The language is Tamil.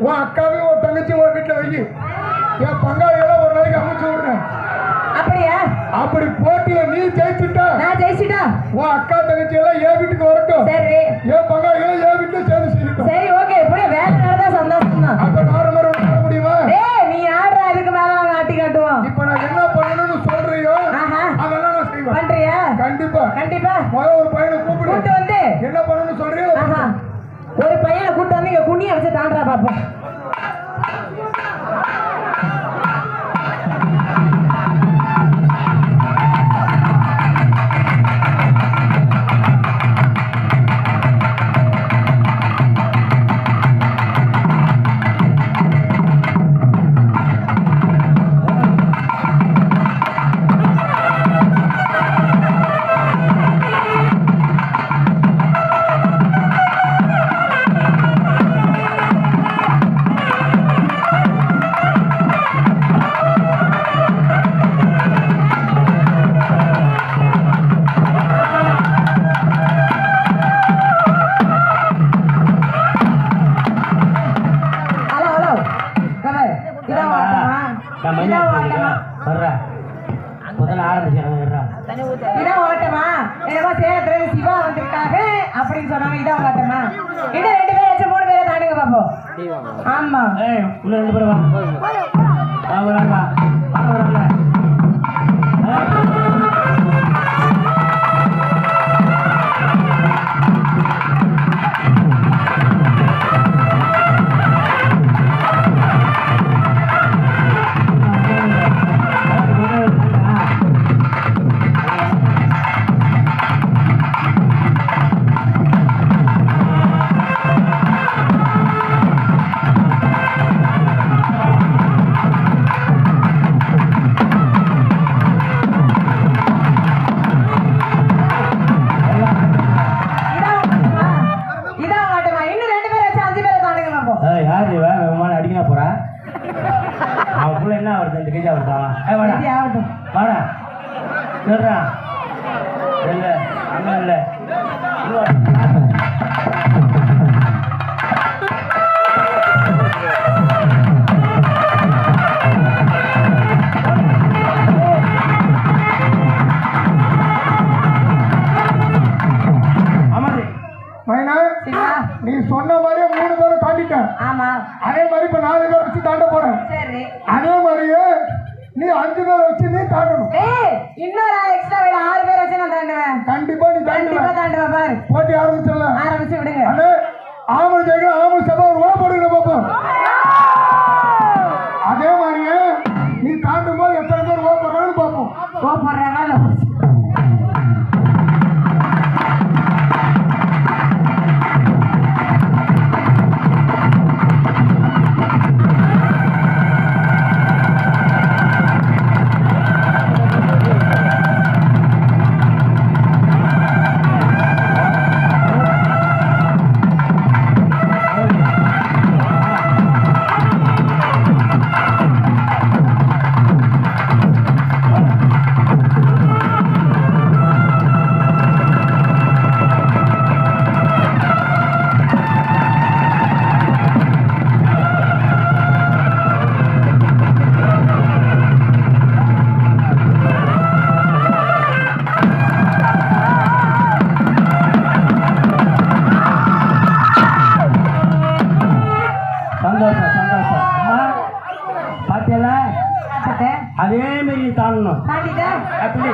உன் அக்காவையும் உன் தங்கச்சியும் ஒரு வீட்டில் வை என் பங்காளியெல்லாம் ஒரு நாளைக்கு அமைச்சு விடுறேன் அப்படியா? அப்படி போட்டியில நீ ஜெயிச்சுட்ட. நான் ஜெயிச்சிட்டா உன் அக்கா தங்கச்சி எல்லாம் என் வீட்டுக்கு வரட்டும். சரி. என் பங்காளிகளும் என் வீட்டுல சேர்ந்து செய்யட்டும். சரி ஓகே. இப்படி வேலை நடந்தா சந்தோஷம் தான் அப்ப நாலு ஒண்ணு பண்ண முடியுமா? ஏய் நீ ஆடுற அதுக்கு மேல நாங்க ஆட்டி காட்டுவோம். இப்ப நான் என்ன பண்ணணும்னு சொல்றியோ அதெல்லாம் நான் செய்வேன். பண்றியா? கண்டிப்பா. கண்டிப்பா. முத ஒரு பையனை கூப்பிடு. கூட்டு வந்து. என்ன பண்ணணும்னு சொல்றியோ ஒரு பையனை கூட்டு வந்து இங்க குனிய வச்சு தாண்டா பாப்போம். அப்படின்னு சொன்னாங்க இதான் ஓட்டமா இன்னும் ரெண்டு பேர் வச்சு மூணு பேரை தாண்டுங்க பாப்போம். ஆமா. ஏய் இன்னும் ரெண்டு பேரும் வா. வாங்க வராங்க வாங்க வராங்க இந்த கேஜா சரி, ஆகட்டும் வாடா. சொல்றா இல்ல இல்ல. ஆமா. அதே மாதிரி இப்ப நாலு பேர் வச்சு தாண்ட போறேன். சரி. அதே மாதிரியே நீ அஞ்சு பேர் வச்சு நீ தாண்டணும். இன்னொரு எக்ஸ்ட்ரா சந்தோஷம் சந்தோஷம். அம்மா பாத்தியல? அதே மாதிரி தாண்டணும் அப்படி